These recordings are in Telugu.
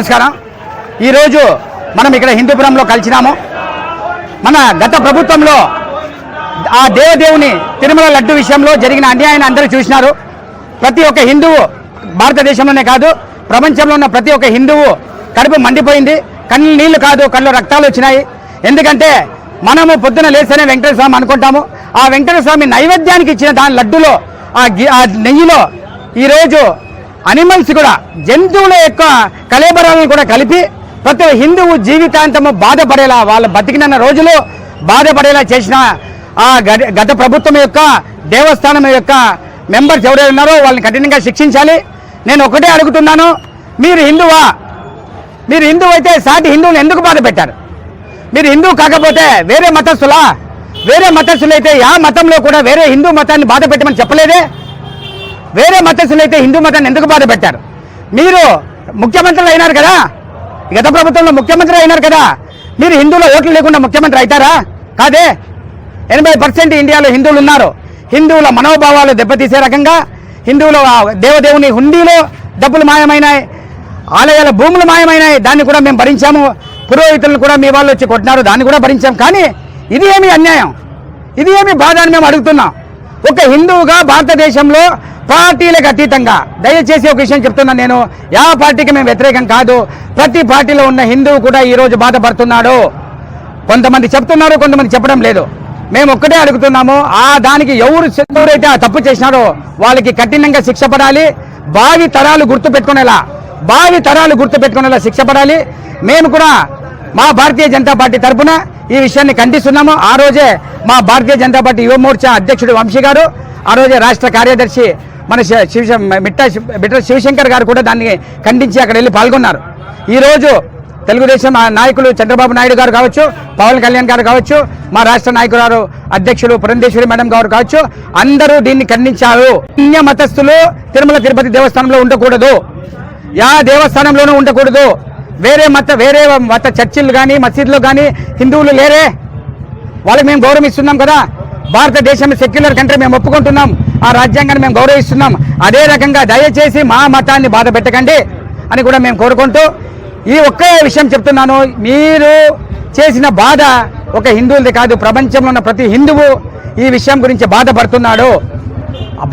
నమస్కారం. ఈరోజు మనం ఇక్కడ హిందూపురంలో కలిసినాము. మన గత ప్రభుత్వంలో ఆ దేవదేవుని తిరుమల లడ్డు విషయంలో జరిగిన అన్యాయాన్ని అందరూ చూసినారు. ప్రతి ఒక్క హిందువు భారతదేశంలోనే కాదు ప్రపంచంలో ఉన్న ప్రతి ఒక్క హిందువు కడుపు మండిపోయింది. కళ్ళు నీళ్ళు కాదు కళ్ళు రక్తాలు వచ్చినాయి. ఎందుకంటే మనము పొద్దున లేస్తేనే వెంకటేశ్వర స్వామి అనుకుంటాము. ఆ వెంకటేశ్వర స్వామి నైవేద్యానికి ఇచ్చిన దాని లడ్డులో ఆ ఆ నెయ్యిలో ఈరోజు అనిమల్స్ కూడా జంతువుల యొక్క కలేబరాలను కూడా కలిపి ప్రతి హిందువు జీవితాంతము బాధపడేలా వాళ్ళ బతికినన్న రోజులు బాధపడేలా చేసిన ఆ గత గత ప్రభుత్వం యొక్క దేవస్థానం యొక్క మెంబర్స్ ఎవరైనా ఉన్నారో వాళ్ళని కఠినంగా శిక్షించాలి. నేను ఒకటే అడుగుతున్నాను మీరు హిందువా? మీరు హిందువు అయితే సాటి హిందువులు ఎందుకు బాధ పెట్టారు? మీరు హిందువు కాకపోతే వేరే మతస్థులా? వేరే మతస్థులు అయితే ఆ మతంలో కూడా వేరే హిందూ మతాన్ని బాధ పెట్టమని చెప్పలేదే? వేరే మతస్థులు అయితే హిందూ మతాన్ని ఎందుకు బాధ పెట్టారు? మీరు ముఖ్యమంత్రులు అయినారు కదా? గత ప్రభుత్వంలో ముఖ్యమంత్రి అయినారు కదా? మీరు హిందువుల ఓట్లు లేకుండా ముఖ్యమంత్రి అవుతారా? కాదే? ఎనభై పర్సెంట్ ఇండియాలో హిందువులు ఉన్నారు. హిందువుల మనోభావాలు దెబ్బతీసే రకంగా హిందువుల దేవదేవుని హుండీలో డబ్బులు మాయమైనాయి. ఆలయాల భూములు మాయమైనాయి. దాన్ని కూడా మేము భరించాము. పురోహితులను కూడా మీ వాళ్ళు వచ్చి కొట్టినారు. దాన్ని కూడా భరించాం. కానీ ఇది ఏమి అన్యాయం? ఇది ఏమి బాధ అని మేము అడుగుతున్నాం. ఒక హిందువుగా భారతదేశంలో పార్టీలకు అతీతంగా. దయచేసి ఒక విషయం చెప్తున్నాను నేను. యా పార్టీకి మేము వ్యతిరేకం కాదు. ప్రతి పార్టీలో ఉన్న హిందువు కూడా ఈరోజు బాధపడుతున్నాడు. కొంతమంది చెప్తున్నారు కొంతమంది చెప్పడం లేదు. మేము ఒక్కటే అడుగుతున్నాము. ఆ దానికి ఎవరు ఎవరైతే ఆ తప్పు చేసినారో వాళ్ళకి కఠినంగా శిక్ష పడాలి. భావి తరాలు గుర్తు పెట్టుకునేలా భావి తరాలు గుర్తు పెట్టుకునేలా శిక్ష పడాలి. మేము కూడా మా భారతీయ జనతా పార్టీ తరఫున ఈ విషయాన్ని ఖండిస్తున్నాము. ఆ రోజే మా భారతీయ జనతా పార్టీ యువ మోర్చా అధ్యక్షుడు వంశీ గారు ఆ రోజే రాష్ట్ర కార్యదర్శి మన శివ మిట్ట బిట్ట శివశంకర్ గారు కూడా దాన్ని ఖండించి అక్కడ వెళ్ళి పాల్గొన్నారు. ఈ రోజు తెలుగుదేశం ఆ నాయకులు చంద్రబాబు నాయుడు గారు కావచ్చు పవన్ కళ్యాణ్ గారు కావచ్చు మా రాష్ట్ర నాయకురాలు అధ్యక్షులు పురంధేశ్వరి మేడం గారు కావచ్చు అందరూ దీన్ని ఖండించారు. అన్య మతస్థులు తిరుమల తిరుపతి దేవస్థానంలో ఉండకూడదు. యా దేవస్థానంలోనూ ఉండకూడదు. వేరే మత వేరే మత చర్చిలు కానీ మసీదులు కానీ హిందువులు లేరే. వాళ్ళకి మేము గౌరవం ఇస్తున్నాం కదా. భారతదేశం సెక్యులర్ కంట్రీ మేము ఒప్పుకుంటున్నాం. ఆ రాజ్యాంగాన్ని మేము గౌరవిస్తున్నాం. అదే రకంగా దయచేసి మా మతాన్ని బాధ పెట్టకండి అని కూడా మేము కోరుకుంటూ ఈ ఒక్క విషయం చెప్తున్నాను. మీరు చేసిన బాధ ఒక హిందువులది కాదు. ప్రపంచంలో ఉన్న ప్రతి హిందువు ఈ విషయం గురించి బాధపడుతున్నాడు.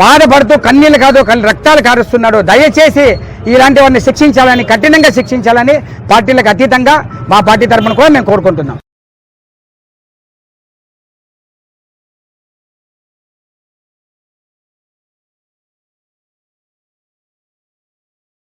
బాధపడుతూ కన్నీళ్ళు కాదు రక్తాలు కారుస్తున్నాడు. దయచేసి ఇలాంటి వారిని శిక్షించాలని కఠినంగా శిక్షించాలని పార్టీలకు అతీతంగా మా పార్టీ తరఫున కూడా మేము కోరుకుంటున్నాం.